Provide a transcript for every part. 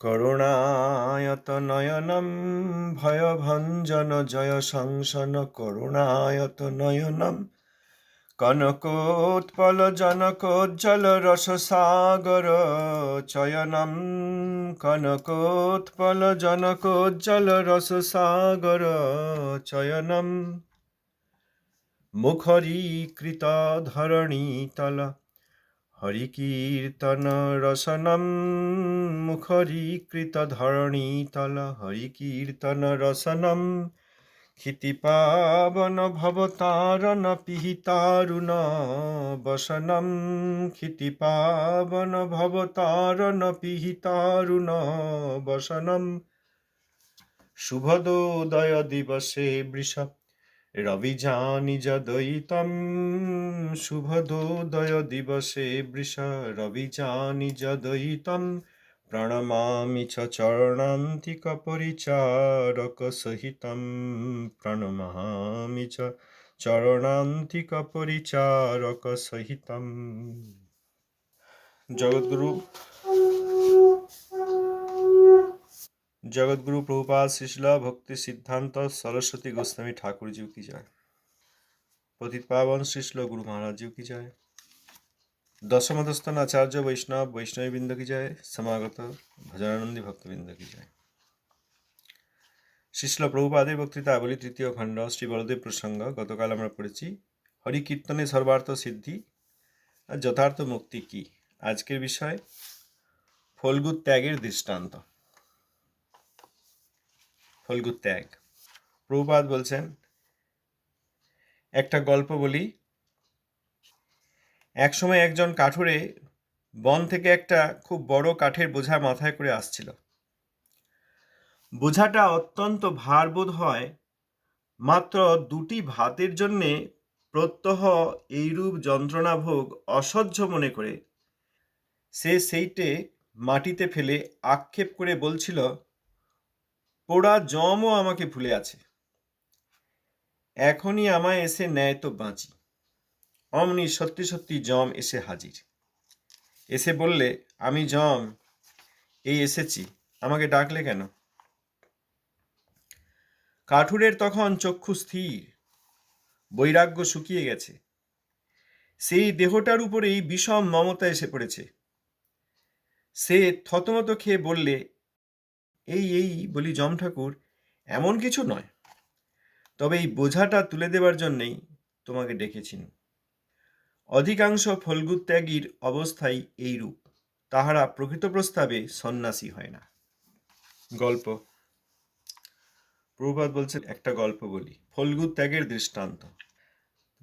করুণায়ত নয়নম ভয়ভঞ্জন জয় সংসন করুণায়ত নয়নম কনকোৎপল জনকোজ্জ্বল রস সাগর চয়নম কনকোৎপল জনকোজ্জ্বল রস সাগর চয়নম মুখরীকৃত ধরণীতল হরিকীর্তন রসনম মুখরীকৃত ধরণীতল হরিকীর্তন রসনম ক্ষিতিপাবন ভবতারণ পিহিতারুণ বসনম ক্ষিতিপাবন ভবতারণ পিহিতারুণ বসনম। শুভদোদয় দিবসে বৃষ রবিজানি যদয়িতম শুভদোদয় দিবসে বৃষ। রবিজানি যদয়িতম প্রণমামি চ চরণান্তিক পরিচারক সহিতম প্রণমামি চ চরণান্তিক পরিচারক সহিতম। জগৎগুরু প্রভুপাল শিশলা ভক্তি সিদ্ধান্ত সরস্বতী গোস্বামী ঠাকুরজিও কি যায় পতিত পাবন শিশল গুরু মহারাজজিও কি যায় দশমদস্থান আচার্য বৈষ্ণব বৃন্দ কি যায় সমাগত ভজনানন্দী ভক্তবৃন্দ কি যায় শিশল প্রভুপাদের বক্তৃতাবলী তৃতীয় খণ্ড, শ্রী বলদেব প্রসঙ্গ, গতকাল আমরা পড়েছি হরি কীর্তনে সর্বার্থ সিদ্ধি আর যথার্থ মুক্তি কি? আজকের বিষয় ফলগু ত্যাগের দৃষ্টান্ত। ফলগু ত্যাগ প্রভুপাদ বলছেন, একটা গল্প বলি। একসময় একজন কাঠুরে বন থেকে একটা খুব বড় কাঠের বোঝা মাথায় করে আসছিল। বোঝাটা অত্যন্ত ভারবোধ হয়, মাত্র দুটি ভাতের জন্যে প্রত্যহ এইরূপ যন্ত্রণা ভোগ অসহ্য মনে করে। সে সেইটে মাটিতে ফেলে আক্ষেপ করে বলছিল পোড়া জমও আমাকে ভুলে আছে। এখনই আমায় এসে নেয় তো বাঁচি। অমনি সত্যি সত্যি জম এসে হাজির। এসে বললে, আমি জম, এই এসেছি। আমাকে ডাকলে কেন? কাঠুরের তখন চক্ষু স্থির। বৈরাগ্য শুকিয়ে গেছে। সেই দেহটার উপরেই বিষম মমতা এসে পড়েছে। সে থতমত খেয়ে বললে এই এই, বলি জম ঠাকুর, এমন কিছু নয়। তবে এই বোঝাটা তুলে দেবার জন্যেই তোমাকে ডেকেছিন অধিকাংশ ফলগুত্যাগীর অবস্থাই এইরূপ, তাহারা প্রকৃত প্রস্তাবে সন্ন্যাসী হয় না। গল্প। প্রভুপাদ বলছেন, একটা গল্প বলি। ফলগু ত্যাগের দৃষ্টান্ত।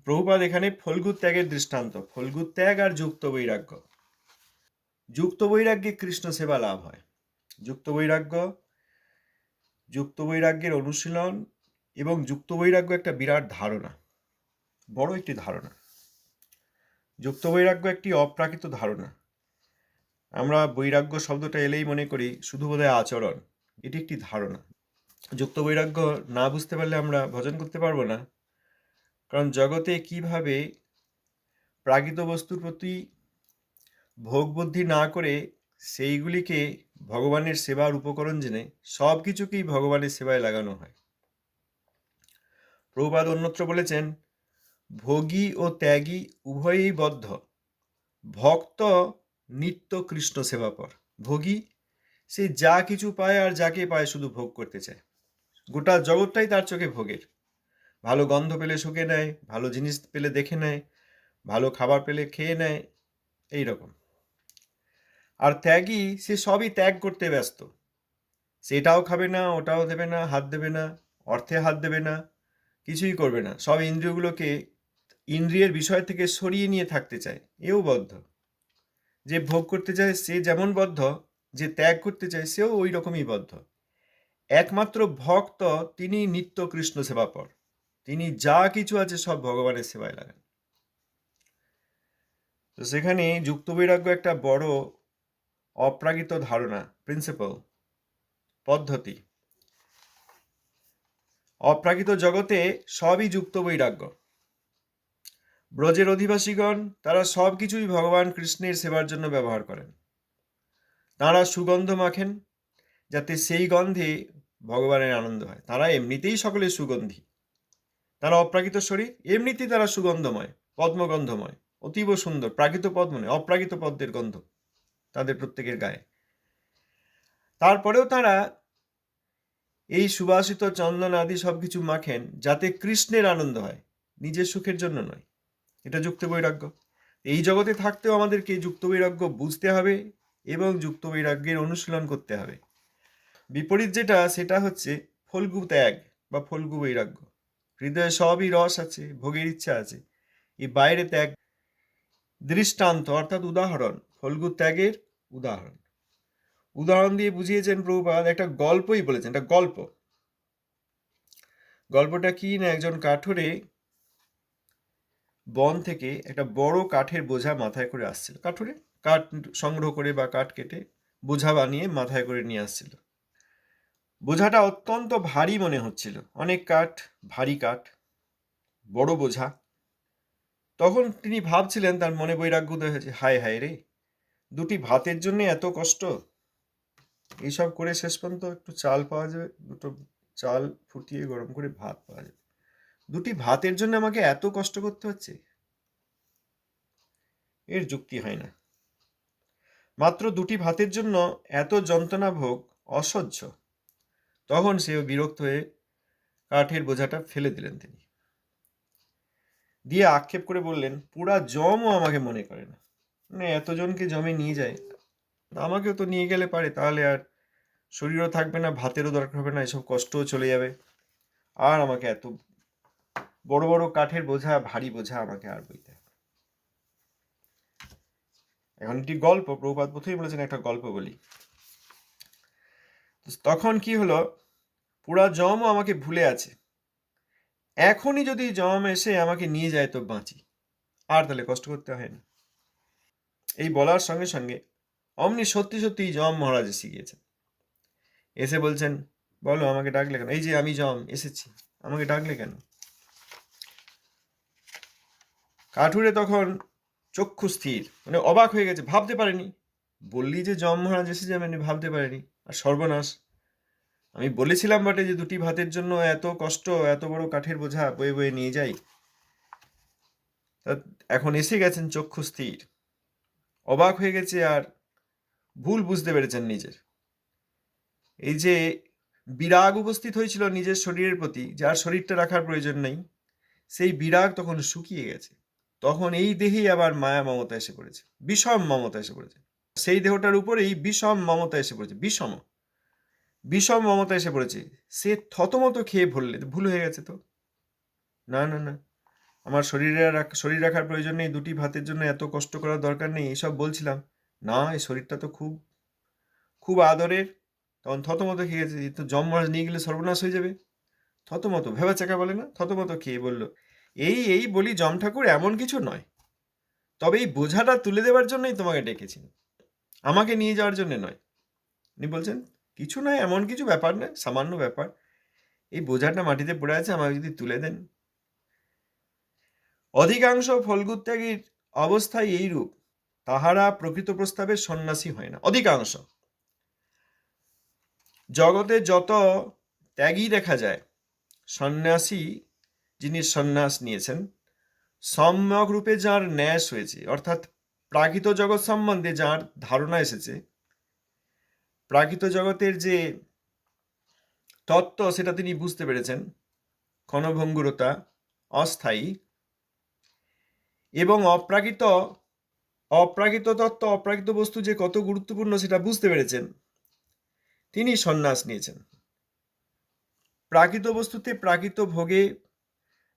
প্রভুপাদ এখানে ফলগু ত্যাগের দৃষ্টান্ত ফলগু ত্যাগ আর যুক্ত বৈরাগ্য। যুক্ত বৈরাগ্যে কৃষ্ণ সেবা লাভ হয়। যুক্ত বৈরাগ্য যুক্ত বৈরাগ্যের অনুশীলন এবং যুক্ত বৈরাগ্য একটা বিরাট ধারণা, বড় একটি ধারণা। যুক্ত বৈরাগ্য একটি অপ্রাকৃত ধারণা। আমরা বৈরাগ্য শব্দটা এলেই মনে করি শুধু বোধহয় আচরণ, এটি একটি ধারণা। যুক্ত বৈরাগ্য না বুঝতে পারলে আমরা ভজন করতে পারব না, কারণ জগতে কীভাবে প্রাকৃত বস্তুর প্রতি ভোগ বুদ্ধি না করে সেইগুলিকে ভগবানের সেবার উপকরণ জেনে সব কিছুকেই ভগবানের সেবায় লাগানো হয়। প্রভুপাদ অন্যত্র বলেছেন, ভোগী ও ত্যাগী উভয়েই বদ্ধ। ভক্ত নিত্য কৃষ্ণ সেবাপর। ভোগী, সে যা কিছু পায় আর যাকে পায় শুধু ভোগ করতে চায়। গোটা জগৎটাই তার চোখে ভোগের। ভালো গন্ধ পেলে শুকে নেয়, ভালো জিনিস পেলে দেখে নেয়, ভালো খাবার পেলে খেয়ে নেয় এই রকম আর ত্যাগী সে সবই ত্যাগ করতে ব্যস্ত। সেটাও খাবে না, ওটাও দেবে না, হাত দেবে না, অর্থে হাত দেবে না, কিছুই করবে না। সব ইন্দ্রিয়গুলোকে ইন্দ্রিয়ের বিষয় থেকে সরিয়ে নিয়ে থাকতে চায়। এও বদ্ধ। যে ভোগ করতে চায় সে যেমন বদ্ধ, যে ত্যাগ করতে চায় সেও ওই রকমই বদ্ধ। একমাত্র ভক্ত তিনি নিত্য কৃষ্ণ সেবাপর। তিনি যা কিছু আছে সব ভগবানের সেবায় লাগান। তো সেখানে যুক্ত বৈরাগ্য একটা বড় অপ্রাকৃত ধারণা প্রিন্সিপাল পদ্ধতি। অপ্রাকৃত জগতে সবই যুক্ত বৈরাগ্য। ব্রজের অধিবাসীগণ, তারা সব কিছুই ভগবান কৃষ্ণের সেবার জন্য ব্যবহার করেন। তাঁরা সুগন্ধ মাখেন, যাতে সেই গন্ধে ভগবানের আনন্দ হয়। তারা এমনিতেই সকলে সুগন্ধি। তারা অপ্রাকৃত শরীর, এমনিতেই তারা সুগন্ধময়, পদ্মগন্ধময়, অতীব সুন্দর, প্রাকৃত পদ্ম নয়, অপ্রাকৃত পদ্মের গন্ধ। তাদের প্রত্যেকের গায়ে। তারপরেও তারা এই সুবাসিত চন্দন আদি সবকিছু মাখেন যাতে কৃষ্ণের আনন্দ হয়, নিজের সুখের জন্য নয়। এটা যুক্ত বৈরাগ্য এই জগতে থাকতেও আমাদেরকে যুক্ত বৈরাগ্য বুঝতে হবে এবং যুক্ত বৈরাগ্যের অনুশীলন করতে হবে। বিপরীত যেটা, সেটা হচ্ছে ফলগু ত্যাগ বা ফলগু বৈরাগ্য। হৃদয়ে সবই রস আছে, ভোগের ইচ্ছা আছে। এই বাইরে ত্যাগ, দৃষ্টান্ত অর্থাৎ উদাহরণ ফলগু ত্যাগের উদাহরণ। উদাহরণ দিয়ে বুঝিয়েছেন প্রভুপাদ, একটা গল্পই বলেছেন, একটা গল্প। গল্পটা কি না, একজন কাঠুরে বন থেকে একটা বড় কাঠের বোঝা মাথায় করে আসছিল। কাঠুরে? কাঠ সংগ্রহ করে বা কাঠ কেটে বোঝা বানিয়ে মাথায় করে নিয়ে আসছিল। বোঝাটা অত্যন্ত ভারী মনে হচ্ছিল। অনেক কাঠ, ভারী কাঠ, বড় বোঝা। তখন তিনি ভাবছিলেন, তার মনে বৈরাগ্য হয়েছে, হায় হায় রে! দুটি ভাতের জন্য এত কষ্ট? এইসব করে শেষ পর্যন্ত একটু চাল পাওয়া যাবে, দুটো চাল ফুটিয়ে গরম করে ভাত পাওয়া যাবে। দুটি ভাতের জন্য আমাকে এত কষ্ট করতে হচ্ছে? এর যুক্তি হয় না। মাত্র দুটি ভাতের জন্য এত যন্ত্রণা ভোগ অসহ্য। তখন সে বিরক্ত হয়ে কাঠের বোঝাটা ফেলে দিলেন তিনি। দিয়ে আক্ষেপ করে বললেন, পুরা জমও আমাকে মনে করে না। মানে এতজনকে জমে নিয়ে যায়। আমাকেও তো নিয়ে গেলে পারে, তাহলে আর শরীরও থাকবে না, ভাতেরও দরকার হবে না, এসব কষ্টও চলে যাবে। আর আমাকে এত বড় বড় কাঠের বোঝা, ভারী বোঝা আমাকে আর বইতে এখন একটি গল্প প্রভুপাত প্রথমেই বলেছেন একটা গল্প বলি। তখন কি হলো, পুরা জমও আমাকে ভুলে আছে। এখনই যদি জম এসে আমাকে নিয়ে যায়, তো বাঁচি। আর তাহলে কষ্ট করতে হয় না। এই বলার সঙ্গে সঙ্গে অমনি সত্যি সত্যি জম মহারাজ এসে গিয়েছেন। এসে বলছেন, বলো আমাকে ডাকলে কেন? এই যে আমি জম, এসেছি। আমাকে ডাকলে কেন? কাঠুরে তখন চক্ষু স্থির মানে অবাক হয়ে গেছে, ভাবতে পারেনি। বললি যে জম মহারাজ এসে যাবেন ভাবতে পারেনি। আর সর্বনাশ। আমি বলেছিলাম বটে যে দুটি ভাতের জন্য এত কষ্ট, এত বড় কাঠের বোঝা বয়ে বয়ে নিয়ে যাই। এখন এসে গেছেন চক্ষু স্থির। অবাক হয়ে গেছে আর ভুল বুঝতে পেরেছেন নিজের। এই যে বিরাগ উপস্থিত হয়েছিল নিজের শরীরের প্রতি, যার শরীরটা রাখার প্রয়োজন নেই, সেই বিরাগ তখন শুকিয়ে গেছে। তখন এই দেহেই আবার মায়া মমতা এসে পড়েছে, বিষম মমতা এসে পড়েছে। সেই দেহটার উপরেই বিষম মমতা এসে পড়েছে, বিষম। বিষম মমতা এসে পড়েছে। সে থতমত খেয়ে ভরলে ভুল হয়ে গেছে তো? না না না। আমার শরীরে শরীর রাখার প্রয়োজন নেই, দুটি ভাতের জন্য এত কষ্ট করার দরকার নেই, এসব বলছিলাম। না, এই শরীরটা তো খুব খুব আদরের। তখন থতমত খেয়ে গেছে তো জম মাছ নিয়ে গেলে সর্বনাশ হয়ে যাবে। থতমত ভেবা চাকা বলে না? থতমত খেয়ে বলল, এই এই বলি জম ঠাকুর এমন কিছু নয়। তবে এই বোঝাটা তুলে দেওয়ার জন্যই তোমাকে ডেকেছি। আমাকে নিয়ে যাওয়ার জন্য নয়। উনি বলছেন, কিছু নয়, এমন কিছু ব্যাপার নয়, সামান্য ব্যাপার। এই বোঝাটা মাটিতে পড়ে আছে, আমাকে যদি তুলে দেন। অধিকাংশ ফলগুত্যাগীর অবস্থায় এইরূপ। তাহারা প্রকৃত প্রস্তাবে সন্ন্যাসী হয় না। অধিকাংশ। জগতে যত ত্যাগই দেখা যায়, সন্ন্যাসী যিনি সন্ন্যাস নিয়েছেন, সম্যক রূপে যার ন্যাস হয়েছে অর্থাৎ প্রাকৃত জগৎ সম্বন্ধে যার ধারণা এসেছে, প্রাকৃত জগতের যে তত্ত্ব সেটা তিনি বুঝতে পেরেছেন। ক্ষণভঙ্গুরতা, অস্থায়ী এবং অপ্রাকৃত অপ্রাকৃত তত্ত্ব, অপ্রাকৃত বস্তু যে কত গুরুত্বপূর্ণ সেটা বুঝতে পেরেছেন। তিনি সন্ন্যাস নিয়েছেন। প্রাকৃত বস্তুতে প্রাকৃত ভোগে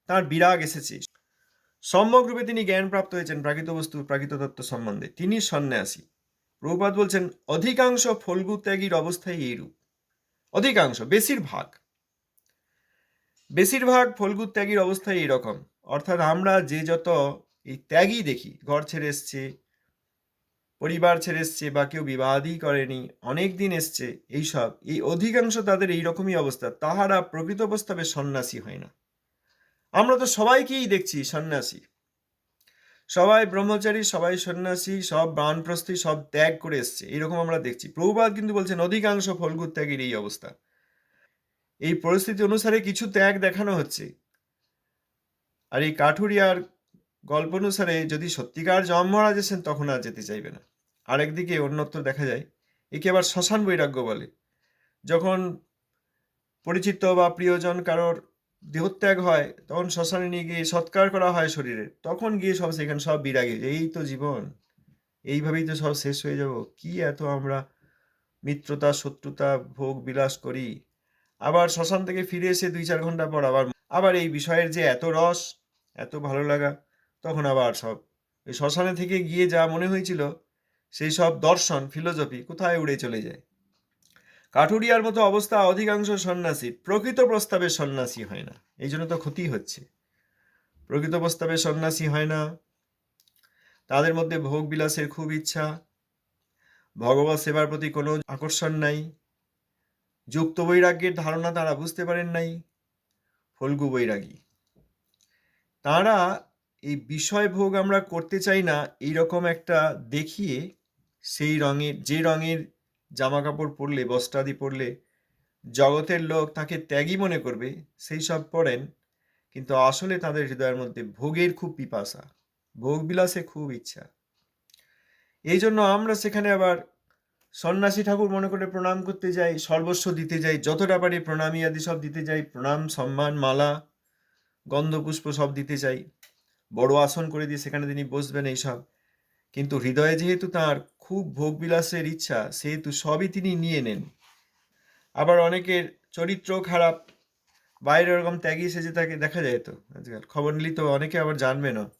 তার বিরাগ এসেছে। সম্যকরূপে তিনি জ্ঞান প্রাপ্ত হয়েছেন প্রাকৃত বস্তু, প্রাকৃত তত্ত্ব সম্বন্ধে। তিনি সন্ন্যাসী। প্রভুপাত বলছেন, অধিকাংশ ফলগু ত্যাগীর অবস্থায় এইরূপ। অধিকাংশ, বেশিরভাগ। বেশিরভাগ ফলগু ত্যাগীর অবস্থায় এইরকম অর্থাৎ আমরা যে যত এই ত্যাগই দেখি, ঘর ছেড়ে এসছে, পরিবার ছেড়ে এসছে বা কেউ বিবাদই করেনি, অনেক দিন এসছে, এইসব, এই অধিকাংশ তাদের এইরকমই অবস্থা, তাহারা প্রকৃত প্রস্তাবে সন্ন্যাসী হয় না। আমরা তো সবাইকেই দেখছি সন্ন্যাসী। সবাই ব্রহ্মচারী, সবাই সন্ন্যাসী, সব বানপ্রস্থী, সব ত্যাগ করে এসছে এরকম আমরা দেখছি। প্রভুপাত কিন্তু বলছেন, অধিকাংশ ফলগু ত্যাগের এই অবস্থা। এই পরিস্থিতি অনুসারে কিছু ত্যাগ দেখানো হচ্ছে। আর এই কাঠুরিয়ার গল্প অনুসারে যদি সত্যিকার জম মহারাজ এসেন, তখন আর যেতে চাইবে না। আরেকদিকে অন্যত্র দেখা যায়, একে আবার শ্মশান বৈরাগ্য বলে। যখন পরিচিত বা প্রিয়জন কারোর দেহত্যাগ হয়, তখন শ্মশানে নিয়ে গিয়ে সৎকার করা হয় শরীরে। তখন গিয়ে সব সেখানে সব বিরাগে, এই তো জীবন, এইভাবেই তো সব শেষ হয়ে যাব। কি এত আমরা মিত্রতা, শত্রুতা, ভোগ, বিলাস করি? আবার শ্মশান থেকে ফিরে এসে দুই চার ঘণ্টা পর আবার আবার এই বিষয়ের যে এত রস, এত ভালো লাগা তখন আবার সব এই শ্মশানে থেকে গিয়ে যা মনে হয়েছিল, সেই সব দর্শন ফিলোসফি কোথায় উড়ে চলে যায়? কাঠুরিয়ার মতো অবস্থা অধিকাংশ সন্ন্যাসী প্রকৃত প্রস্তাবে সন্ন্যাসী হয় না। এই জন্য তো ক্ষতি হচ্ছে। প্রকৃত প্রস্তাবে সন্ন্যাসী হয় না। তাদের মধ্যে ভোগ বিলাসের খুব ইচ্ছা। ভগবত সেবার প্রতি কোনো আকর্ষণ নাই। যুক্ত বৈরাগ্যের ধারণা তারা বুঝতে পারেন নাই। ফল্গু বৈরাগী। তারা এই বিষয় ভোগ আমরা করতে চাই না এই রকম একটা দেখিয়ে সেই রঙের, যে রঙের জামা কাপড় পরলে, বস্ত্রাদি পরলে জগতের লোক তাকে ত্যাগী মনে করবে, সেই সব পড়েন কিন্তু আসলে তাদের হৃদয়ের মধ্যে ভোগের খুব পিপাসা ভোগ বিলাসে খুব ইচ্ছা। এই জন্য আমরা সেখানে আবার সন্ন্যাসী ঠাকুর মনে করে প্রণাম করতে যাই, সর্বস্ব দিতে যাই, যতটা পারি প্রণামী আদি সব দিতে যাই, প্রণাম, সম্মান, মালা, গন্ধপুষ্প সব দিতে চাই বড় আসন করে দিয়ে সেখানে তিনি বসবেন এইসব। কিন্তু হৃদয়ে যেহেতু তার খুব ভোগবিলাসের ইচ্ছা, সেহেতু সবই তিনি নিয়ে নেন। আবার অনেকের চরিত্র খারাপ। বাইরে এরকম ত্যাগী সেজে তাকে দেখা যায় তো। আজকাল খবর নিলি তো অনেকে আবার জানবে না।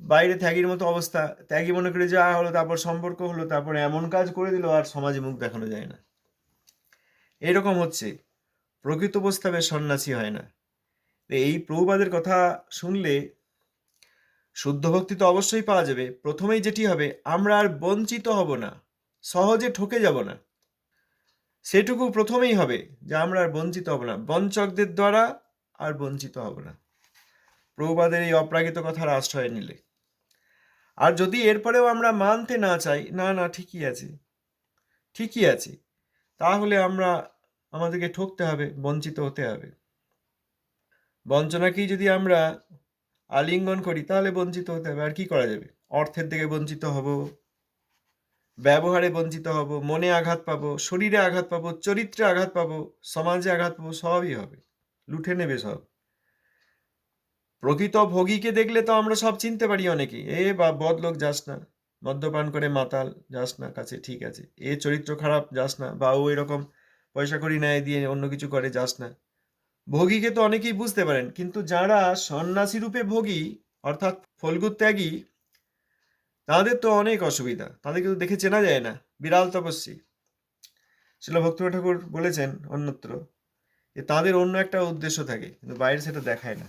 বাইরে ত্যাগীর মতো অবস্থা। ত্যাগী মনে করে যা হলো, তারপর সম্পর্ক হলো, তারপর এমন কাজ করে দিল আর সমাজে মুখ দেখানো যায় না। এরকম হচ্ছে। প্রকৃত প্রস্তাবে সন্ন্যাসী হয় না। এই প্রভুপাদের কথা শুনলে শুদ্ধ ভক্তি তো অবশ্যই পাওয়া যাবে। প্রথমেই যেটি হবে, আমরা আর বঞ্চিত হব না। সহজে ঠকে যাব না। সেটুকু প্রথমেই হবে যে আমরা আর বঞ্চিত হব না। বঞ্চকদের দ্বারা আর বঞ্চিত হব না। প্রভুপাদের এই অপ্রাকৃত কথার আশ্রয় নিলে। আর যদি এরপরেও আমরা মানতে না চাই, না না, ঠিকই আছে। ঠিকই আছে। তাহলে আমরা আমাদেরকে ঠকতে হবে, বঞ্চিত হতে হবে। বঞ্চনাকেই যদি আমরা আলিঙ্গন করি, তাহলে বঞ্চিত হতে হবে। আর কি করা যাবে? অর্থের দিকে বঞ্চিত হব, ব্যবহারে বঞ্চিত হব, মনে আঘাত পাবো, শরীরে আঘাত পাবো, চরিত্রে আঘাত পাবো, সমাজে আঘাত পাবো, সবই হবে। লুঠে নেবে সব। প্রকৃত ভোগীকে দেখলে তো আমরা সব চিনতে পারি অনেকে এ বা বদলোক যাস না। মদ্যপান করে মাতাল যাস না, কাছে ঠিক আছে। এ চরিত্র খারাপ, যাস না। বা ও এরকম পয়সা করি নেয় দিয়ে অন্য কিছু করে, যাস না। ভোগীকে তো অনেকেই বুঝতে পারেন, কিন্তু যারা সন্ন্যাসী রূপে ভোগী, অর্থাৎ ফলগু ত্যাগী তাদের তো অনেক অসুবিধা। তাদেরকে তো দেখে চেনা যায় না, বিড়াল তপস্বী। শিল ভক্ত ঠাকুর বলেছেন অন্যত্র যে, তাদের অন্য একটা উদ্দেশ্য থাকে, কিন্তু বাইরে সেটা দেখায় না।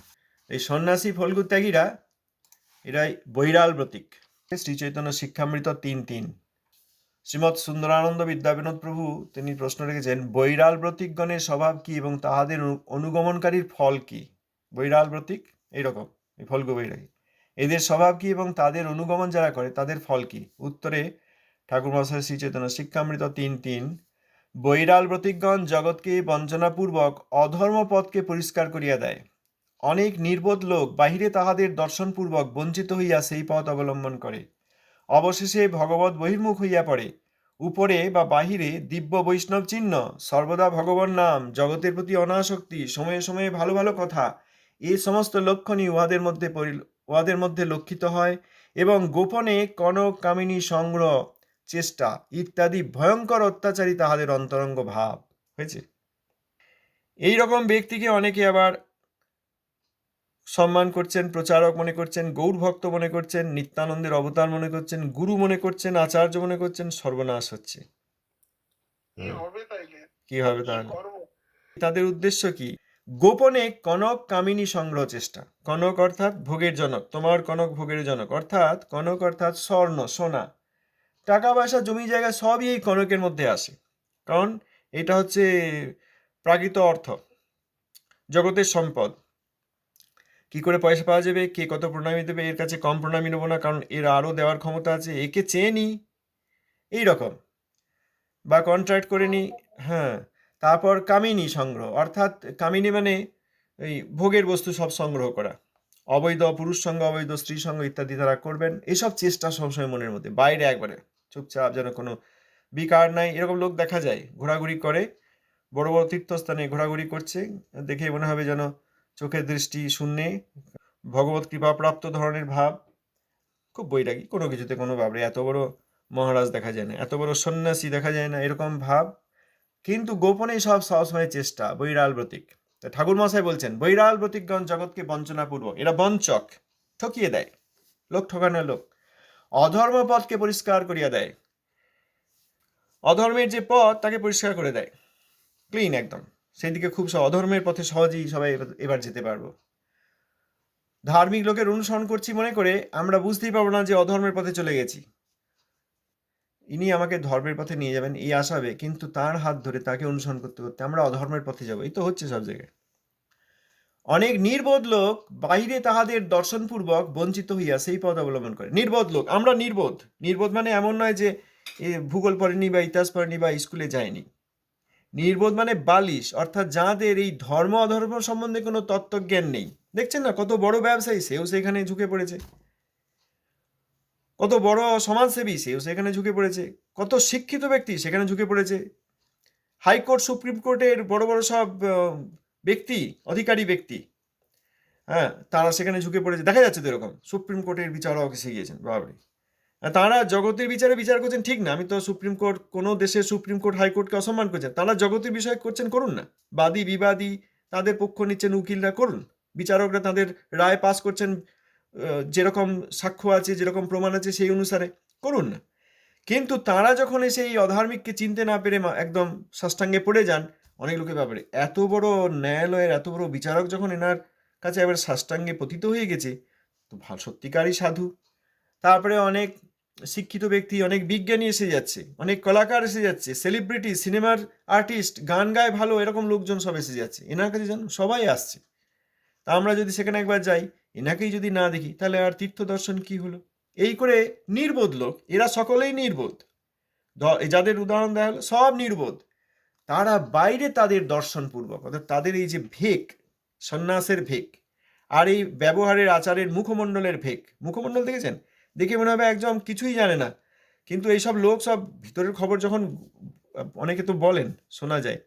এই সন্ন্যাসী ফলগু ত্যাগীরা এরাই বৈরাল প্রতীক। শ্রী চৈতন্য শিক্ষামৃত তিন তিন। শ্রীমৎ সুন্দরানন্দ বিদ্যাবিনোদ প্রভু, তিনি প্রশ্ন রেখেছেন, বৈরাল প্রতীকগণের স্বভাব কি এবং তাহাদের অনুগমনকারীর ফল কি? বৈরাল প্রতীক এইরকম, এই ফলগু বৈরাগী এদের স্বভাব কি এবং তাদের অনুগমন যারা করে, তাদের ফল কি? উত্তরে ঠাকুর মশাই শ্রী চৈতন্য শিক্ষামৃত তিন তিন, বৈরাল প্রতীকগণ জগৎকে বঞ্চনাপূর্বক অধর্ম পথকে পরিষ্কার করিয়া দেয়। অনেক নির্বোধ লোক বাহিরে তাহাদের দর্শনপূর্বক বঞ্চিত হইয়া সেই পথ অবলম্বন করে। অবশেষে ভগবত বহির্মুখ হইয়া পড়ে। উপরে বা বাহিরে দিব্য বৈষ্ণব চিহ্ন, সর্বদা ভগবান নাম, জগতের প্রতি অনাসক্তি, সময়ে সময়ে ভালো ভালো কথা এই সমস্ত লক্ষণই উহাদের মধ্যে উহাদের মধ্যে লক্ষিত হয় এবং গোপনে কনক, কামিনী, সংগ্রহ, চেষ্টা ইত্যাদি ভয়ঙ্কর অত্যাচারী তাহাদের অন্তরঙ্গ ভাব। হয়েছে? এই রকম ব্যক্তিকে অনেকে আবার সম্মান করছেন প্রচারক মনে করছেন গৌর ভক্ত মনে করছেন নিত্যানন্দের অবতার মনে করছেন গুরু মনে করছেন আচার্য মনে করছেন সর্বনাশ হচ্ছে। কি হবে তাহলে? তাদের উদ্দেশ্য কি? গোপনে কনক কামিনী সংগ্রহ চেষ্টা। কনক অর্থাৎ ভোগের জনক তোমার কনক ভোগের জনক। অর্থাৎ কনক অর্থাৎ স্বর্ণ সোনা। টাকা পয়সা জমি জায়গা সবই এই কনকের মধ্যে আসে। কারণ এটা হচ্ছে প্রাকৃত অর্থ জগতের সম্পদ। কি করে পয়সা পাওয়া যাবে? কে কত প্রণামী দেবে? এর কাছে কম প্রণামী নেব না, কারণ এর আরও দেওয়ার ক্ষমতা আছে। একে চেয়ে নিই এই রকম। বা কন্ট্রাক্ট করে নিই হ্যাঁ। তারপর কামিনী সংগ্রহ। অর্থাৎ কামিনী মানে এই ভোগের বস্তু সব সংগ্রহ করা। অবৈধ পুরুষ সঙ্গ, অবৈধ স্ত্রী সঙ্গ ইত্যাদি তারা করবেন। এসব চেষ্টা সবসময় মনের মধ্যে। বাইরে একবারে। চুপচাপ যেন কোনো বিকার নাই। এরকম লোক দেখা যায়। ঘোরাঘুরি করে। বড় বড় তীর্থস্থানে ঘোরাঘুরি করছে। দেখে মনে হবে যেন চোখের দৃষ্টি শূন্যে, ভগবত কৃপাপ্রাপ্ত ধরনের ভাব। খুব বৈরাগী, কোনো কিছুতে কোনো ভাব নেই। এত বড় মহারাজ দেখা যায় না, এত বড় সন্ন্যাসী দেখা যায় না, এরকম ভাব। কিন্তু গোপনে সব সবসময় চেষ্টা, বৈরাল প্রতীক। ঠাকুর মশাই বলছেন, বৈরাল প্রতীকগণ জগৎকে বঞ্চনাপূর্বক, এরা বঞ্চক, ঠকিয়ে দেয়, লোক ঠকানো লোক, অধর্ম পথকে পরিষ্কার করিয়া দেয়। অধর্মের যে পথ, তাকে পরিষ্কার করে দেয়। ক্লিন একদম। সেই দিকে খুব অধর্মের পথে সহজেই সবাই এবার- যেতে পারব। ধার্মিক লোকের অনুসরণ করছি মনে করে আমরা বুঝতেই পারব না যে অধর্মের পথে চলে গেছি। ইনি আমাকে ধর্মের পথে নিয়ে যাবেন, এই আশা হবে, কিন্তু তার হাত ধরে তাকে অনুসরণ করতে করতে আমরা অধর্মের পথে যাব, এই তো হচ্ছে সব জায়গায়। অনেক নির্বোধ লোক বাইরে তাহাদের দর্শনপূর্বক বঞ্চিত হইয়া সেই পথ অবলম্বন করে। নির্বোধ লোক, আমরা নির্বোধ। নির্বোধ মানে এমন নয় যে ভূগোল পড়েনি বা ইতিহাস পড়েনি বা স্কুলে যায়নি। নির্বোধ মানে বালিশ, অর্থাৎ যাদের এই ধর্ম অধর্ম সম্বন্ধে কোনো তত্ত্বজ্ঞান নেই। দেখছেন না, কত বড় ব্যবসায়ী, সেও সেখানে ঝুঁকে পড়েছে। কত বড় সমাজসেবী, সেও সেখানে ঝুঁকে পড়েছে। কত শিক্ষিত ব্যক্তি, সেখানে ঝুঁকে পড়েছে। হাইকোর্ট, সুপ্রিম কোর্টের বড় বড় সব ব্যক্তি, অধিকারী ব্যক্তি হ্যাঁ তারা সেখানে ঝুঁকে পড়েছে। দেখা যাচ্ছে তো এরকম। সুপ্রিম কোর্টের বিচারক এসে গিয়েছেন বাবারে তারা জগতের বিচারে বিচার করছেন, ঠিক না? আমি তো সুপ্রিম কোর্ট, কোনো দেশের সুপ্রিম কোর্ট হাইকোর্টকে অসম্মান করছেন। তারা জগতের বিষয় করছেন, করুন না। বাদী, বিবাদী, তাদের পক্ষ নিচ্ছেন উকিলরা, করুন। বিচারকরা তাদের রায় পাস করছেন যেরকম সাক্ষ্য আছে, যেরকম প্রমাণ আছে, সেই অনুসারে করুন না। কিন্তু তারা যখন এসে এই অধার্মিককে চিনতে না পেরে একদম সাষ্টাঙ্গে পড়ে যান, অনেক লোকের ব্যাপারে। এত বড় ন্যায়ালয়ের, এত বড় বিচারক যখন এনার কাছে এবার সাষ্টাঙ্গে পতিত হয়ে গেছে, তো ভালো সত্যিকারই সাধু। তারপরে অনেক শিক্ষিত ব্যক্তি অনেক বিজ্ঞানী এসে যাচ্ছে, অনেক কলাকার এসে যাচ্ছে সেলিব্রিটি সিনেমার আর্টিস্ট গান গায় ভালো এরকম লোকজন সব এসে যাচ্ছে। এনার কাছে জানো সবাই আসছে। তা আমরা যদি সেখানে একবার যাই, এনাকেই যদি না দেখি, তাহলে আর তীর্থ দর্শন কি হলো? এই করে নির্বোধ লোক, এরা সকলেই নির্বোধ। যাদের উদাহরণ দেওয়া হলো, সব নির্বোধ। তারা বাইরে তাদের দর্শনপূর্বক, অর্থাৎ তাদের এই যে ভেক, সন্ন্যাসের ভেক, আর এই ব্যবহারের, আচারের, মুখমণ্ডলের ভেক, মুখমণ্ডল দেখেছেন? দেখে মনে হবে একদম কিছুই জানে না। কিন্তু এইসব লোক সব ভিতরের খবর যখন অনেকে তো বলেন, শোনা যায়।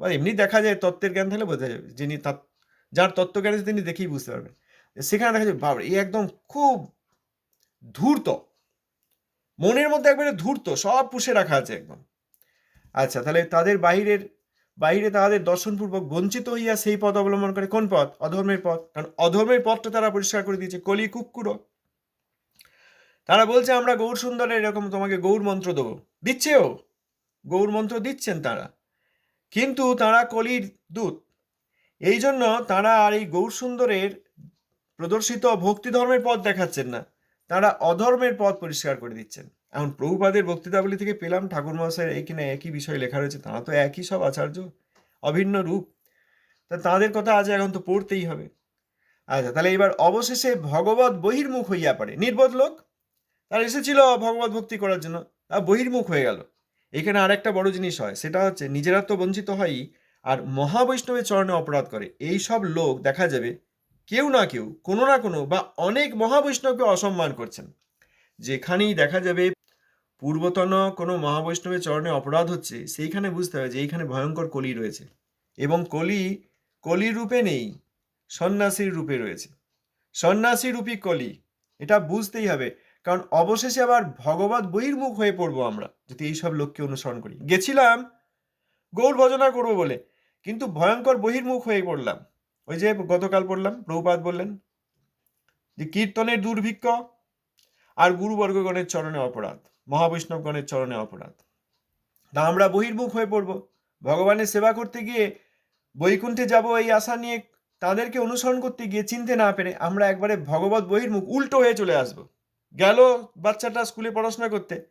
বা এমনি দেখা যায় তত্ত্বের জ্ঞান থাকলে বোঝা যাবে যিনি যার তত্ত্বজ্ঞান আছে তিনি দেখেই বুঝতে পারবেন। সেখানে দেখা যায় বাবরে এই একদম খুব ধূর্ত। মনের মধ্যে একবারে ধূর্ত, সব পুষে রাখা আছে একদম। আচ্ছা তাহলে তাদের বাহিরের বাইরে তাদের দর্শনপূর্বক বঞ্চিত হইয়া সেই পথ অবলম্বন করে কোন পথ? অধর্মের পথ। কারণ অধর্মের পথটা তারা পরিষ্কার করে দিয়েছে। কলি কুকুর তারা বলছে, আমরা গৌর সুন্দরের এরকম তোমাকে গৌর মন্ত্র দেবো। দিচ্ছেও, গৌর মন্ত্র দিচ্ছেন তারা। কিন্তু তারা কলির দূত। এই জন্য তারা আর এই গৌর সুন্দরের প্রদর্শিত ভক্তি ধর্মের পথ দেখাচ্ছেন না। তারা অধর্মের পথ পরিষ্কার করে দিচ্ছেন। এখন প্রভুপাদের বক্তৃতাবলী থেকে পেলাম, ঠাকুর মহাশয়ের এই কিনা একই বিষয় লেখা রয়েছে। তারা তো একই সব আচার্য, অভিন্ন রূপ। তা তাদের কথা আজ এখন তো পড়তেই হবে। আচ্ছা তাহলে এবার অবশেষে ভগবত বহির্মুখ হইয়া পারে নির্বোধ লোক তারা এসেছিল ভগবত ভক্তি করার জন্য। আর বহির্মুখ হয়ে গেল। এখানে আরেকটা বড় জিনিস হয়, সেটা হচ্ছে নিজেরা তো বঞ্চিত হয়ই, আর মহাবৈষ্ণবের চরণে অপরাধ করে। এই সব লোক দেখা যাবে কেউ না কেউ, কোনো না কোনো বা অনেক মহাবৈষ্ণবকে অসম্মান করছেন। যেখানেই দেখা যাবে পূর্বতন কোনো মহাবৈষ্ণবের চরণে অপরাধ হচ্ছে, সেইখানে বুঝতে হবে যে এইখানে ভয়ঙ্কর কলি রয়েছে। এবং কলি কলি রূপে নেই, সন্ন্যাসীর রূপে রয়েছে। সন্ন্যাসী রূপী কলি, এটা বুঝতেই হবে। কারণ অবশেষে আবার ভগবত বহির্মুখ হয়ে পড়ব আমরা, যদি এইসব লোককে অনুসরণ করি। গেছিলাম, গৌর ভজনা করব বলে, কিন্তু ভয়ঙ্কর বহির্মুখ হয়ে পড়লাম। ওই যে গতকাল পড়লাম প্রভুপাত বললেন যে, কীর্তনের দুর্ভিক্ষ আর গুরুবর্গগণের চরণে অপরাধ, মহাবৈষ্ণবগণের চরণে অপরাধ। তা আমরা বহির্মুখ হয়ে পড়ব। ভগবানের সেবা করতে গিয়ে বৈকুণ্ঠে যাব এই আশা নিয়ে, তাদেরকে অনুসরণ করতে গিয়ে চিনতে না পেরে আমরা একবারে ভগবত বহির্মুখ উল্টো হয়ে চলে আসব। গেল বাচ্চাটা স্কুলে পড়াশোনা করতে।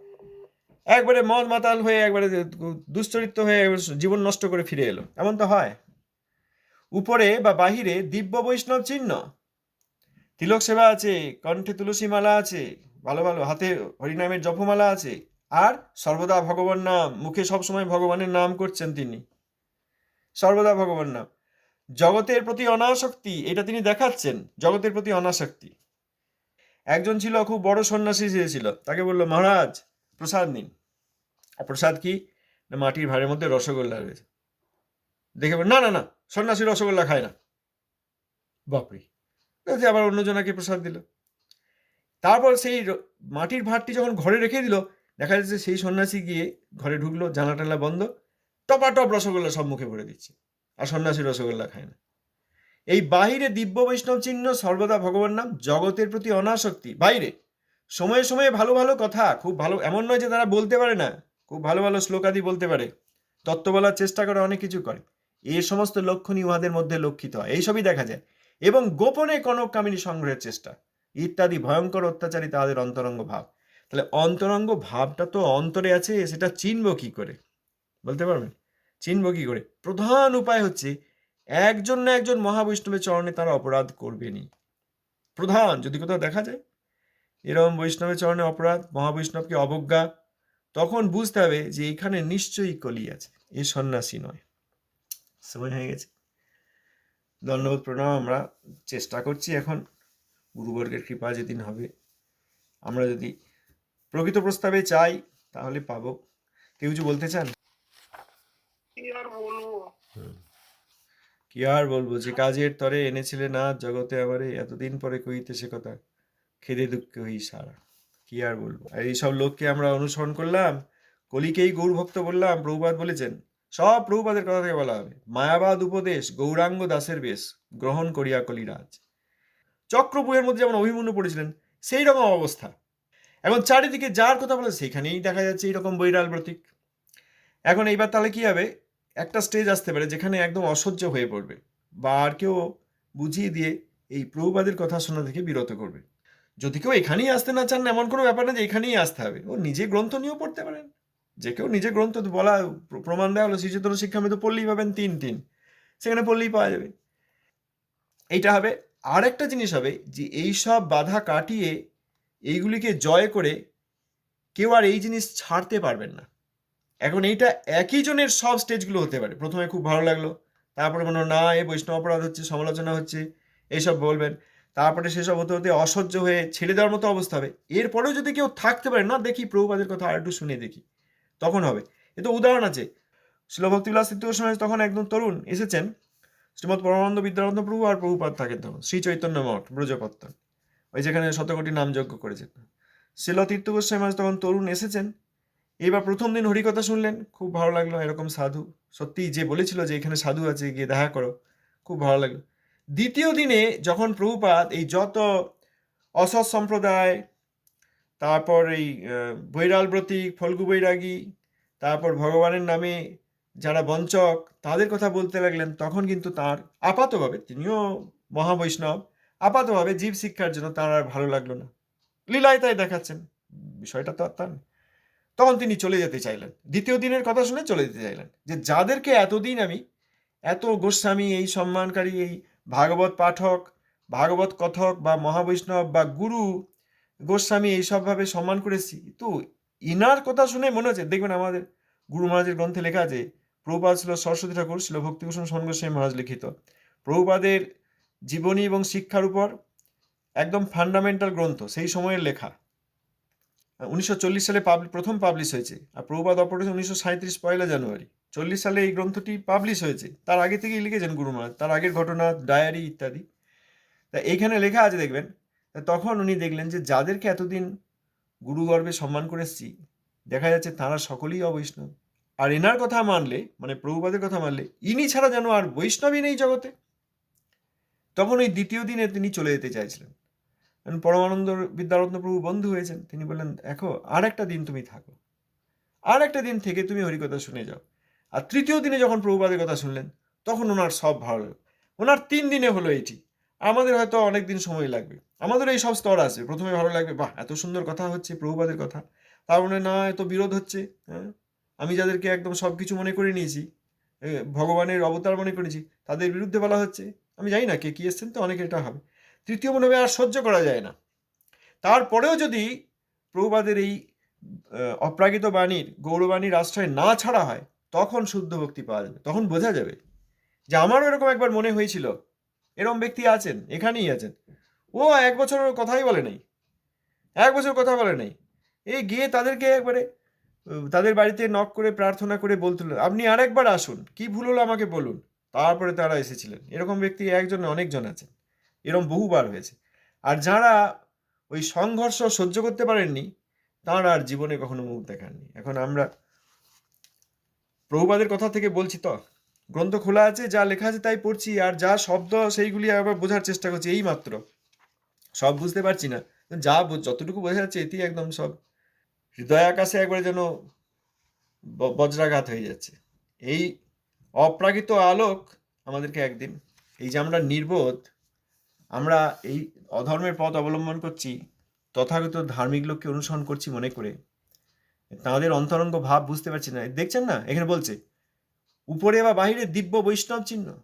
একবারে মদ মাতাল হয়ে একবারে দুশ্চরিত্র হয়ে জীবন নষ্ট করে ফিরে এলো। এমন তো হয়। উপরে বা বাহিরে দিব্য বৈষ্ণব চিহ্ন। তিলক সেবা আছে, কণ্ঠে তুলসী মালা আছে, ভালো ভালো হাতে হরিনামের জপমালা আছে। আর সর্বদা ভগবান নাম, মুখে সবসময় ভগবানের নাম করছেন তিনি। সর্বদা ভগবান নাম। জগতের প্রতি অনাসক্তি, এটা তিনি দেখাচ্ছেন, জগতের প্রতি অনাসক্তি। একজন ছিল, খুব বড় সন্ন্যাসী ছিল, তাকে বলল, মহারাজ, প্রসাদ নিন। আর প্রসাদ কি? না, মাটির ভাঁড়ের মধ্যে রসগোল্লা রয়েছে। দেখে না না না, সন্ন্যাসী রসগোল্লা খায় না। বাপরে আবার অন্যজনাকে প্রসাদ দিল। তারপর সেই মাটির ভাঁড়টি যখন ঘরে রেখে দিল, দেখা যাচ্ছে সেই সন্ন্যাসী গিয়ে ঘরে ঢুকলো, জানলা টানলা বন্ধ, টপাটপ রসগোল্লা সব মুখে ভরে দিচ্ছে। আর সন্ন্যাসী রসগোল্লা খায় না। এই বাহিরে দিব্য বৈষ্ণব চিহ্ন সর্বদা ভগবান নাম, জগতের প্রতি অনাসক্তি। বাইরে, সময়ে সময়ে ভালো ভালো কথা, খুব ভালো, এমন নয় যে তারা বলতে পারে না, খুব ভালো ভালো শ্লোকাদি বলতে পারে, তত্ত্ব বলার চেষ্টা করে অনেক কিছু করে। এই সমস্ত লক্ষণই উহাদের মধ্যে লক্ষিত হয়, এইসবই দেখা যায়। এবং গোপনে কনক কামিনী সংগ্রহের চেষ্টা, ইত্যাদি ভয়ঙ্কর অত্যাচারী তাদের অন্তরঙ্গ ভাব। তাহলে অন্তরঙ্গ ভাবটা তো অন্তরে আছে, সেটা চিনব কি করে? বলতে পারবেন? চিনব কি করে? প্রধান উপায় হচ্ছে একজন না একজন মহাবৈষ্ণবের চরণে তারা অপরাধ করবেনই। প্রধান, যদি কোথাও দেখা যায়, এরকম বৈষ্ণবের চরণে অপরাধ, মহাবৈষ্ণবকে অবজ্ঞা, তখন বুঝতে হবে যে এখানে নিশ্চয়ই কলি আছে, এ সন্ন্যাসী নয়। সময় হয়ে গেছে। ধন্যবাদ, প্রণাম, আমরা চেষ্টা করছি এখন। গুরুবর্গের কৃপা যেদিন হবে, আমরা যদি প্রকৃত প্রস্তাবে চাই, তাহলে পাবো। কেউ কিছু বলতে চান কি আর বলব কি আর বলব যে কাজের তরে এনেছিলে না জগতে আমারে, এতদিন পরে কইতে সে কথা, খেদে দুঃখে হই সারা, কি আর বলব? আর এইসব লোককে আমরা অনুসরণ করলাম, কলিকেই গৌরভক্ত বললাম, প্রভুপাদ বলেছেন, সব প্রভুপাদের কথা থেকে বলা হবে, মায়াবাদ উপদেশ, গৌরাঙ্গ দাসের বেশ, গ্রহণ করিয়া কলিরাজ। চক্রপুয়ের মধ্যে যেমন অভিমন্যু পড়েছিলেন সেই রকম অবস্থা। এখন চারিদিকে যার কথা বলে সেখানেই দেখা যাচ্ছে এইরকম বৈরাল প্রতীক। এখন এইবার তাহলে কি হবে? একটা স্টেজ আসতে পারে যেখানে একদম অসহ্য হয়ে পড়বে বা আর কেউ বুঝিয়ে দিয়ে এই প্রভুবাদের কথা শোনা থেকে বিরত করবে। যদি কেউ এখানেই আসতে না চান, এমন কোনো ব্যাপার না যে এখানেই আসতে হবে। ও নিজে গ্রন্থ নিয়েও পড়তে পারেন। যে কেউ নিজে গ্রন্থ বলা প্রমাণ দেওয়া হলো শিক্ষা তো পড়লেই পাবেন তিন তিন। সেখানে পড়লেই পাওয়া যাবে। এইটা হবে। আর একটা জিনিস হবে যে এই সব বাধা কাটিয়ে এইগুলিকে জয় করে কেউ আর এই জিনিস ছাড়তে পারবেন না। এখন এইটা একই জনের সব স্টেজগুলো হতে পারে। প্রথমে খুব ভালো লাগল, তারপরে মনে না, এ বৈষ্ণব অপরাধ হচ্ছে, সমালোচনা হচ্ছে, এইসব বলবেন। তারপরে সেসব হতে হতে অসহ্য হয়ে ছেড়ে দেওয়ার মতো অবস্থা হবে। এরপরেও যদি কেউ থাকতে পারে, না, দেখি প্রভুপাদের কথা আর একটু শুনে দেখি, তখন হবে। এ তো উদাহরণ আছে শিলভক্তিবিলাস তৃতীয় সময় তখন একদম তরুণ এসেছেন, শ্রীমৎ পরমানন্দ বিদ্যানন্দ প্রভু আর প্রভুপাদ থাকেন তখন, শ্রী চৈতন্য মঠ, ব্রজপত্তন, ওই যেখানে শতকোটি নাম যজ্ঞ করেছেন। শিল তীর্থ গোস্বামী তখন তরুণ এসেছেন এবার প্রথম দিন হরিকথা শুনলেন খুব ভালো লাগল এরকম সাধু। সত্যি যে বলেছিল যে এখানে সাধু আছে গিয়ে দেখা করো খুব ভালো লাগল। দ্বিতীয় দিনে যখন প্রভুপাত এই যত অসৎ সম্প্রদায় তারপর এই আহ, বৈরাল প্রতীক ফল্গু বৈরাগী তারপর ভগবানের নামে যারা বঞ্চক তাদের কথা বলতে লাগলেন তখন কিন্তু তার আপাতভাবে তিনিও মহাবৈষ্ণব আপাতভাবে জীব শিক্ষার জন্য তার আর ভালো লাগল না। লীলায় তাই দেখাচ্ছেন বিষয়টা তো আর তা না। তখন তিনি চলে যেতে চাইলেন। দ্বিতীয় দিনের কথা শুনে চলে যেতে চাইলেন যে, যাদেরকে এতদিন আমি এত গোস্বামী, এই সম্মানকারী, এই ভাগবত পাঠক, ভাগবত কথক বা মহাবৈষ্ণব বা গুরু গোস্বামী এইসবভাবে সম্মান করেছি, তো ইনার কথা শুনে মনে হচ্ছে, দেখবেন আমাদের গুরু মহারাজের গ্রন্থে লেখা আছে, প্রভুপাদ ছিল সরস্বতী ঠাকুর ছিল ভক্তিভূষণ সনগোস্বামী মহারাজ লিখিত। প্রভুপাদের জীবনী এবং শিক্ষার উপর একদম ফান্ডামেন্টাল গ্রন্থ, সেই সময়ের লেখা। উনিশশো চল্লিশ সালে প্রথম পাবলিশ হয়েছে আর প্রভুপাদ অপারেশন উনিশশো সাঁত্রিশ পয়লা জানুয়ারি। চল্লিশ সালে এই গ্রন্থটি পাবলিশ হয়েছে। তার আগে থেকেই লিখেছেন গুরু মহারাজ। তার আগের ঘটনা, ডায়েরি ইত্যাদি। তা এইখানে লেখা আছে, দেখবেন। তখন উনি দেখলেন যে যাদেরকে এতদিন গুরুগর্বে সম্মান করে এসছি, দেখা যাচ্ছে তারা সকলেই অবৈষ্ণব। আর এনার কথা মানলে মানে প্রভুপাদের কথা মানলে, ইনি ছাড়া যেন আর বৈষ্ণবই নেই জগতে। তখন ওই দ্বিতীয় দিনে তিনি চলে যেতে চাইছিলেন। পরমানন্দ বিদ্যারত্ন প্রভু বন্ধু হয়েছেন। তিনি বললেন, দেখো আর একটা দিন তুমি থাকো। আর একটা দিন থেকে তুমি হরিকথা শুনে যাও। আর তৃতীয় দিনে যখন প্রভুপাদের কথা শুনলেন, তখন ওনার সব ভালো ওনার তিন দিনে হলো এটি। আমাদের হয়তো অনেক দিন সময় লাগবে। আমাদের এই সব স্তর আছে। প্রথমে ভালো লাগবে, বাহ, এত সুন্দর কথা হচ্ছে প্রভুপাদের কথা। তার মানে না, এত বিরোধ হচ্ছে হ্যাঁ? আমি যাদেরকে একদম সব কিছু মনে করে নিয়েছি ভগবানের অবতার মনে করেছি, তাদের বিরুদ্ধে বলা হচ্ছে। আমি জানি না কে, কি এসছেন তো অনেকে এটা হবে। তৃতীয় মনে হবে আর সহ্য করা যায় না। তারপরেও যদি প্রভুপাদের এই অপ্রাকৃত বাণীর গৌরবাণীর আশ্রয় না ছাড়া হয়, তখন শুদ্ধ ভক্তি পাওয়া যাবে, তখন বোঝা যাবে যে আমারও এরকম একবার মনে হয়েছিল। এরকম ব্যক্তি আছেন, এখানেই আছেন। ও এক বছরের কথাই বলে নাই। এক বছর কথা বলে নাই। এই গিয়ে তাদেরকে একবারে তাদের বাড়িতে নক করে প্রার্থনা করে বলছিল আপনি আরেকবার আসুন, কি ভুল হলো আমাকে বলুন। তারপরে তারা এসেছিলেন। এরকম ব্যক্তি একজন, অনেকজন আছেন। এরকম বহুবার হয়েছে। আর যারা ওই সংঘর্ষ সহ্য করতে পারেননি, তাঁরা আর জীবনে কখনো মুখ দেখাননি। এখন আমরা প্রভুপাদের কথা থেকে বলছি তো, গ্রন্থ খোলা আছে, যা লেখা আছে তাই পড়ছি, আর যা শব্দ সেইগুলি আবার বোঝার চেষ্টা করছি এই মাত্র সব বুঝতে পারছি না, যা যতটুকু বোঝা যাচ্ছে এটি একদম সব হৃদয় আকাশে একবারে যেন বজ্রাঘাত হয়ে যাচ্ছে। এই অপ্রাকৃত আলোক আমাদেরকে একদিন, এই যে আমরা নির্বোধ আমরা এই অধর্মের পথ অবলম্বন করছি, তথাগত ধার্মিক লোককে অনুসরণ করছি মনে করে। তাদের অন্তরঙ্গ ভাব বুঝতে পারছি না। দেখছেন না? এখানে বলছে, উপরে বা বাহিরে দিব্য বৈষ্ণব চিহ্ন।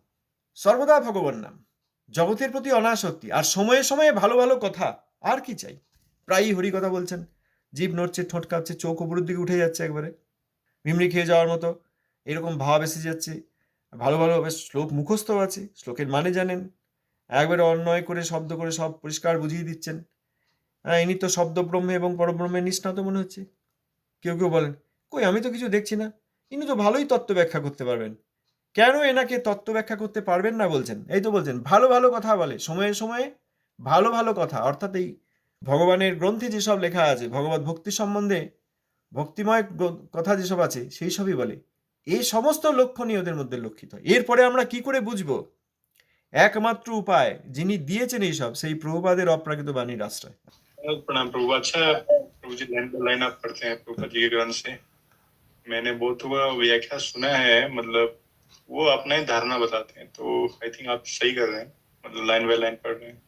সর্বদা ভগবান নাম। জগতের প্রতি অনাসক্তি। আর সময়ে সময়ে ভালো ভালো কথা। আর কি চাই? প্রায়ই হরি কথা বলছেন। জীব নড়ছে, ঠোঁট কাঁপছে, চোখ উপরের দিকে উঠে যাচ্ছে একবারে। মিমড়ি খেয়ে যাওয়ার মতো। এরকম ভাব এসে যাচ্ছে। ভালো ভালো শ্লোক মুখস্থ আছে। শ্লোকের মানে জানেন। একবারে অন্যয় করে, শব্দ করে সব পরিষ্কার বুঝিয়ে দিচ্ছেন। হ্যাঁ ইনি তো শব্দ ব্রহ্মে এবং পরব্রহ্মে নিষ্ণাত মনে হচ্ছে। কেউ কেউ বলেন, কই, আমি তো কিছু দেখছি না। ইনি তো ভালোই তত্ত্ব ব্যাখ্যা করতে পারবেন। কেন এনাকে তত্ত্ব ব্যাখ্যা করতে পারবেন না বলছেন? এই তো বলছেন, ভালো ভালো কথা বলে, সময়ে সময়ে ভালো ভালো কথা। অর্থাৎ এই ভগবানের গ্রন্থে যেসব লেখা আছে, ভগবত ভক্তি সম্বন্ধে ভক্তিময় কথা যেসব আছে, সেই সবই বলে। এই সমস্ত লক্ষণই ওদের মধ্যে লক্ষিত। এরপরে আমরা কি করে বুঝব? একমাত্র উপায় যিনি দিয়েছেন এইসব সেই প্রভুপাদের অপ্রাকৃত বাণীর আশ্রয় प्रणाम प्रभु अच्छा प्रभु जी लाइन बाय लाइन आप पढ़ते हैं प्रभु जी के ग्रंथ से मैंने बहुत हुआ व्याख्या सुना है मतलब वो अपना ही धारणा बताते हैं तो आई थिंक आप सही कर रहे हैं मतलब लाइन बाय लाइन पढ़ रहे हैं